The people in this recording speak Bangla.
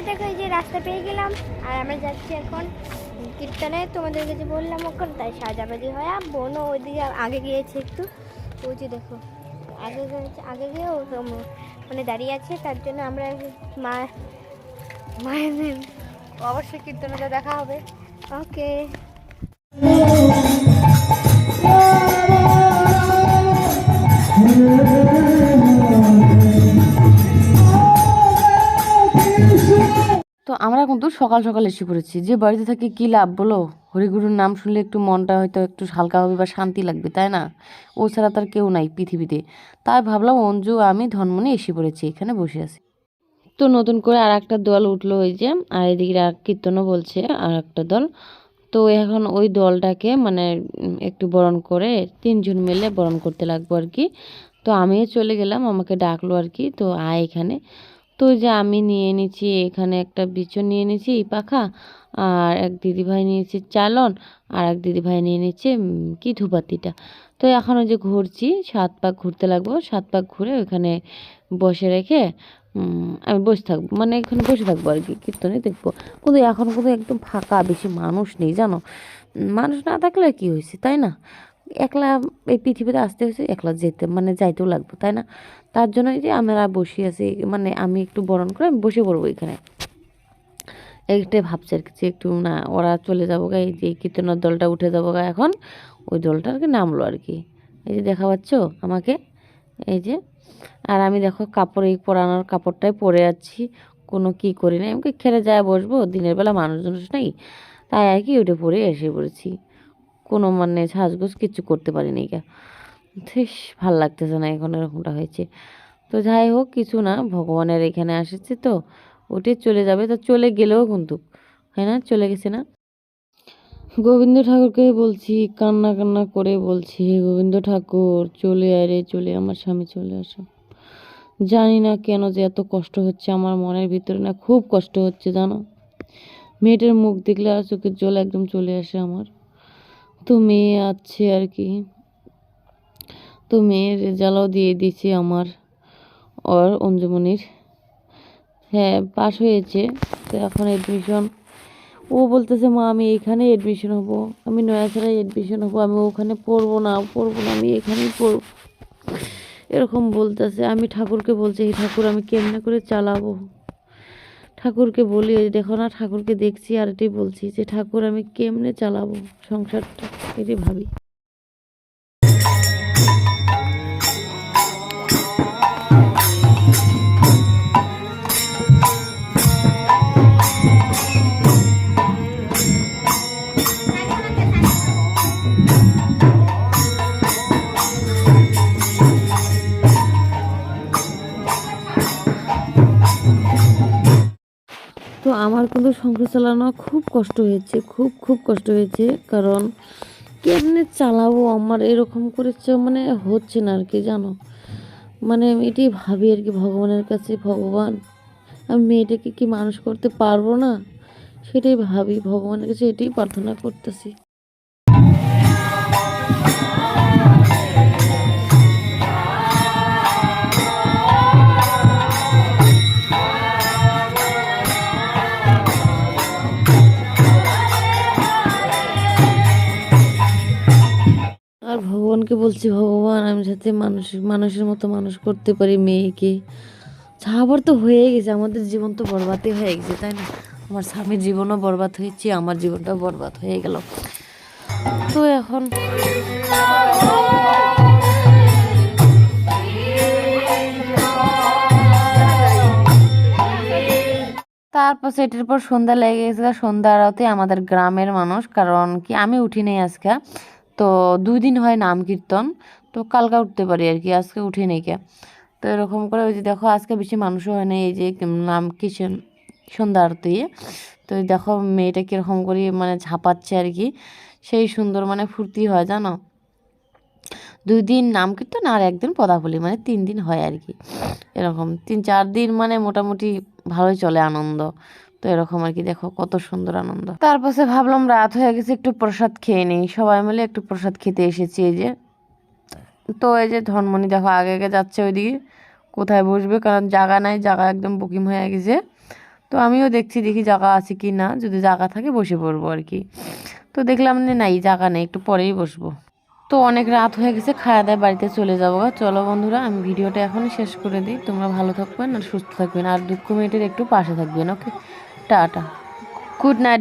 তারপরে দেখো এই যে রাস্তা পেয়ে গেলাম। আর আমরা যাচ্ছি এখন কীর্তনে। তোমাদেরকে যে বললাম ওখান তাই সাজাবাজি হয়। আর বোনও ওইদিকে আগে গিয়েছে একটু। ওই যে দেখো আগে গিয়েছে- আগে গিয়ে ও মানে দাঁড়িয়ে আছে। তার জন্য আমরা মা মায়ের অবশ্যই কীর্তনেতে দেখা হবে। ওকে। তো আমরা কিন্তু সকাল সকাল এসে পড়েছি। যে বাড়িতে থাকি কী লাভ বলো? হরিগুরুর নাম শুনলে একটু মনটা হয়তো একটু হালকা হবে বা শান্তি লাগবে, তাই না? ও ছাড়া তার কেউ নাই পৃথিবীতে। তাই ভাবলাম অঞ্জু, আমি ধনমনি এসে পড়েছি, এখানে বসে আছি। তো নতুন করে আর একটা দল উঠল ওই যে, আর এদিকে আর কীর্তনও বলছে আর একটা দল। তো এখন ওই দলটাকে মানে একটু বরণ করে তিনজন মিলে বরণ করতে লাগবো আর কি। তো আমিও চলে গেলাম, আমাকে ডাকলো আর কি, তো আয় এখানে। তো যে আমি নিয়ে নিয়েছি এখানে একটা বিচন নিয়ে নিয়েছি পাখা। আর এক দিদিভাই নিয়েছে চালন, আর এক দিদিভাই নিয়ে নিয়েছে কি ধুপাতিটা। তো এখন ওই যে ঘুরছি, সাত পাক ঘুরতে লাগবো, সাত পাক ঘুরে ওখানে বসে রেখে আমি বসে থাকব মানে এখানে বসে থাকব আর কি, কীর্তনে দেখব। কিন্তু এখন কিন্তু একদম ফাঁকা, বেশি মানুষ নেই, জানো? মানুষ না থাকলে কি হয়েছে, তাই না? একলা এই পৃথিবীতে আসতে হয়েছে, একলা যেতে মানে যাইতেও লাগবে, তাই না? তার জন্য যে আমরা বসে আছি মানে আমি একটু বরণ করে আমি বসে পড়ব এখানে। এইটাই ভাবছে আর কি যে একটু না, ওরা চলে যাব গা, এই যে কীর্তনের দলটা উঠে যাব গা এখন। ওই দলটা আর কি নামলো আর কি। এই যে দেখা পাচ্ছ আমাকে? এই যে, আর আমি দেখো কাপড় এই পরানোর কাপড়টাই পরে যাচ্ছি কোনো কি করি না আমাকে খেলে যায় বসবো, দিনের বেলা মানুষজন নেই। তাই আর কি উঠে পরে এসে পড়েছি। কোনো মানে সাজগোজ কিছু করতে পারিনি গা। বেশ ভালো লাগতেছে না এখন এরকমটা হয়েছে। তো যাই হোক, কিছু না, ভগবানের এখানে আসেছে তো ওটি চলে যাবে। তো চলে গেলেও কিন্তু হ্যাঁ না? চলে গেছে না? গোবিন্দ ঠাকুরকে বলছি, কান্না কান্না করে বলছি গোবিন্দ ঠাকুর, চলে আয় রে, চলে, আমার স্বামী চলে আসো। জানি না কেন যে এত কষ্ট হচ্ছে, আমার মনের ভিতরে না খুব কষ্ট হচ্ছে, জানো? মেয়েটার মুখ দেখলে আর চোখের জল একদম চলে আসে আমার। তো মেয়ে আছে আর কি। তো মেয়ের রেজাল্টও দিয়ে দিয়েছে আমার ওর অঞ্জুমনির। হ্যাঁ পাস হয়েছে। তো এখন অ্যাডমিশন ও বলতেছে, মা, আমি এখানে এডমিশন হব। আমি নয়াছড়ায় এডমিশন হব। আমি ওখানে পড়ব না পড়ব না, আমি এখানেই পড়ব। এরকম বলতেছে। আমি ঠাকুরকে বলছি, এই ঠাকুর আমি কেমনে করে চালাবো? ঠাকুরকে বলি, দেখো না, ঠাকুরকে দেখছি আর এটাই বলছি যে ঠাকুর আমি কেমনে চালাবো সংসারটা? এটাই ভাবি। তো আমার কিন্তু সংসার চালানো খুব কষ্ট হয়েছে, খুব খুব কষ্ট হয়েছে। কারণ কেমনে চালাবো? আমার এরকম করে মানে হচ্ছে না আর কি, জানো? মানে আমি এটাই ভাবি আর কি, ভগবানের কাছে ভগবান। আমি মেয়েটাকে কি মানুষ করতে পারব না? সেটাই ভাবি, ভগবানের কাছে এটাই প্রার্থনা করতেছি। ভগবানকে বলছি, ভগবান, আমি যাতে মানুষ, মানুষের মতো মানুষ করতে পারি, মেয়েকে। যাবার তো হয়ে গেছে, আমাদের জীবন তো বরবাদই হয়ে গেছে, তাই না? আমার স্বামীর জীবনও বরবাদ হয়েছে, আমার জীবনটাও বরবাদ হয়ে গেল। তো এখন তারপর সেটার পর সন্ধ্যা লেগে গেছে, সন্ধ্যা আরতে আমাদের গ্রামের মানুষ, কারণ কি আমি উঠি নাই আজকে। তো দুই দিন হয় নাম কীর্তন, তো কালকে উঠতে পারি আর কি, আজকে উঠি নাই কে। তো এরকম করে ওই যে দেখো আজকে বেশি মানুষও হয় না এই যে নাম কিষণ সন্ধ্যা আরতি। তো দেখো মেয়েটা কীরকম করে মানে ঝাঁপাচ্ছে আর কি, সেই সুন্দর মানে ফুর্তি হয় জানো। দুই দিন নাম কীর্তন আর একদিন পদাবলী মানে তিন দিন হয় আর কি, এরকম। তিন চার দিন মানে মোটামুটি ভালোই চলে আনন্দ। তো এরকম আর কি, দেখো কত সুন্দর আনন্দ। তারপরে ভাবলাম রাত হয়ে গেছে, একটু প্রসাদ খেয়ে নিই। সবাই মিলে একটু প্রসাদ খেতে এসেছি এই যে। তো এই যে ধনমণি দেখো আগে আগে যাচ্ছে ওইদিকে, কোথায় বসবে? কারণ জায়গা নাই জায়গা একদম বুকিং হয়ে গেছে। তো আমিও দেখছি, দেখি জায়গা আছে কি না, যদি জায়গা থাকে বসে পড়ব আর কি। তো দেখলাম যে নাই জায়গা নেই, একটু পরেই বসবো। তো অনেক রাত হয়ে গেছে খাওয়া দাওয়া বাড়িতে চলে যাব। চলো বন্ধুরা, আমি ভিডিওটা এখনই শেষ করে দিই। তোমরা ভালো থাকবেন আর সুস্থ থাকবেন। আর দুঃখ মিনিটের একটু পাশে থাকবেন, ওকে? Tata good night